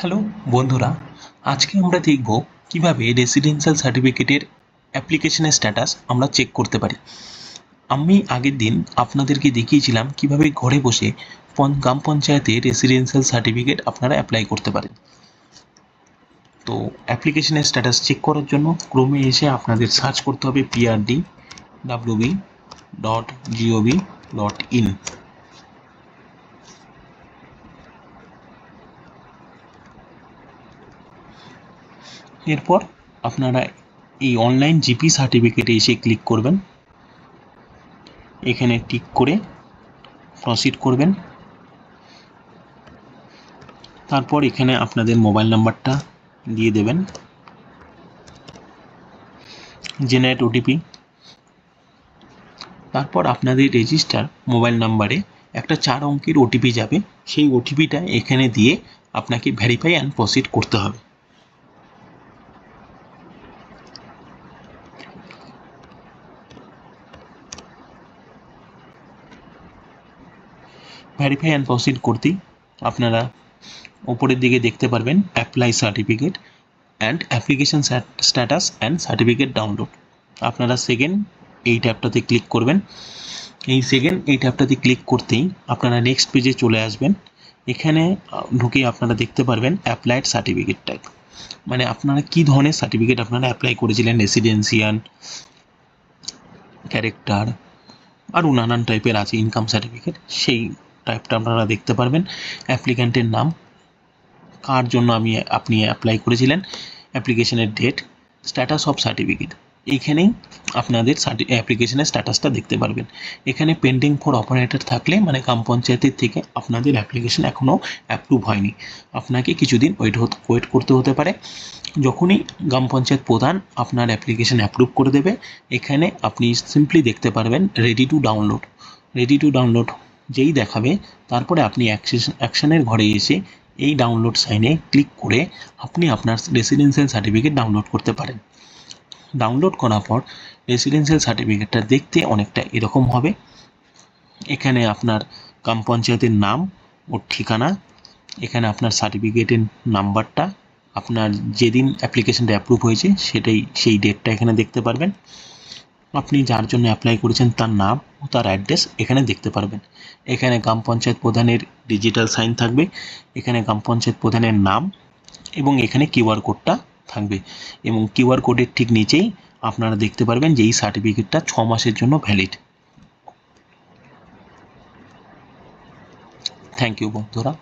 Hello, বন্ধুরা, আজকে আমরা দেখব কীভাবে রেসিডেন্সিয়াল সার্টিফিকেটের অ্যাপ্লিকেশনের স্ট্যাটাস আমরা চেক করতে পারি। আমি আগের দিন আপনাদেরকে দেখিয়েছিলাম কীভাবে ঘরে বসে গ্রাম পঞ্চায়েতে রেসিডেন্সিয়াল সার্টিফিকেট আপনারা অ্যাপ্লাই করতে পারেন। তো অ্যাপ্লিকেশনের স্ট্যাটাস চেক করার জন্য ক্রমে এসে আপনাদের সার্চ করতে হবে PRD WB dot GOV dot in এরপর আপনারা এই অনলাইন জিপি সার্টিফিকেটে এসে ক্লিক করবেন। এখানে টিক করে প্রসিড করবেন। তারপর এখানে আপনাদের মোবাইল নাম্বারটা দিয়ে দেবেন। জেনারেট ওটিপি তারপর আপনাদের রেজিস্টার মোবাইল নাম্বারে একটা চার অঙ্কের ওটিপি যাবে। সেই ওটিপিটা এখানে দিয়ে আপনাকে ভেরিফাই অ্যান্ড প্রসিড করতে হবে। ভেরিফাই অ্যান্ড প্রসিড করতেই আপনারা ওপরের দিকে দেখতে পারবেন apply certificate and application status and certificate download আপনারা সেকেন্ড এই ট্যাবটাতে ক্লিক করবেন। এই সেকেন্ড এই ট্যাবটাতে ক্লিক করতেই আপনারা নেক্সট পেজে চলে আসবেন। এখানে ঢুকে আপনারা দেখতে পারবেন অ্যাপ্লাইড সার্টিফিকেট টাইপ মানে আপনারা কি ধরনের সার্টিফিকেট আপনারা অ্যাপ্লাই করেছিলেন? রেসিডেন্সিয়াল ক্যারেক্টার আরও নানান টাইপের আছে ইনকাম সার্টিফিকেট সেই টাইপটা আপনারা দেখতে পারবেন। অ্যাপ্লিক্যান্টের নাম, কার জন্য আমি, আপনি অ্যাপ্লাই করেছিলেন, অ্যাপ্লিকেশনের ডেট স্ট্যাটাস অফ সার্টিফিকেট এইখানেই আপনাদের অ্যাপ্লিকেশনের স্ট্যাটাসটা দেখতে পারবেন। এখানে পেন্ডিং ফর অপারেটর থাকলে মানে গ্রাম পঞ্চায়েতের থেকে আপনাদের অ্যাপ্লিকেশন এখনও অ্যাপ্রুভ হয়নি। আপনাকে কিছুদিন ওয়েট ওয়েট করতে হতে পারে। যখনই গ্রাম পঞ্চায়েত প্রধান আপনার অ্যাপ্লিকেশন অ্যাপ্রুভ করে দেবে, এখানে আপনি সিম্পলি দেখতে পারবেন ready to download ready to download যেই দেখাবে, তারপরে আপনি অ্যাকশনের ঘরে এসে এই ডাউনলোড সাইনে ক্লিক করে আপনি আপনার রেসিডেন্সিয়াল সার্টিফিকেট ডাউনলোড করতে পারেন। ডাউনলোড করার পর রেসিডেন্সিয়াল সার্টিফিকেটটা দেখতে অনেকটা এরকম হবে। এখানে আপনার গ্রাম পঞ্চায়েতের নাম ও ঠিকানা, এখানে আপনার সার্টিফিকেটের নাম্বারটা, আপনার যেদিন অ্যাপ্লিকেশনটা অ্যাপ্রুভ হয়েছে, সেটাই, সেই ডেটটা এখানে দেখতে পারবেন। আপনি যার জন্য অ্যাপ্লাই করেছেন তার নাম ও তার অ্যাড্রেস এখানে দেখতে পারবেন। এখানে গ্রাম পঞ্চায়েত প্রধানের ডিজিটাল সাইন থাকবে, এখানে গ্রাম পঞ্চায়েত প্রধানের নাম এবং এখানে কিউআর কোডটা থাকবে এবং কিউআর কোডের ঠিক নিচেই আপনারা দেখতে পারবেন যে এই সার্টিফিকেটটা ছ মাসের জন্য ভ্যালিড থ্যাংক ইউ বন্ধুরা।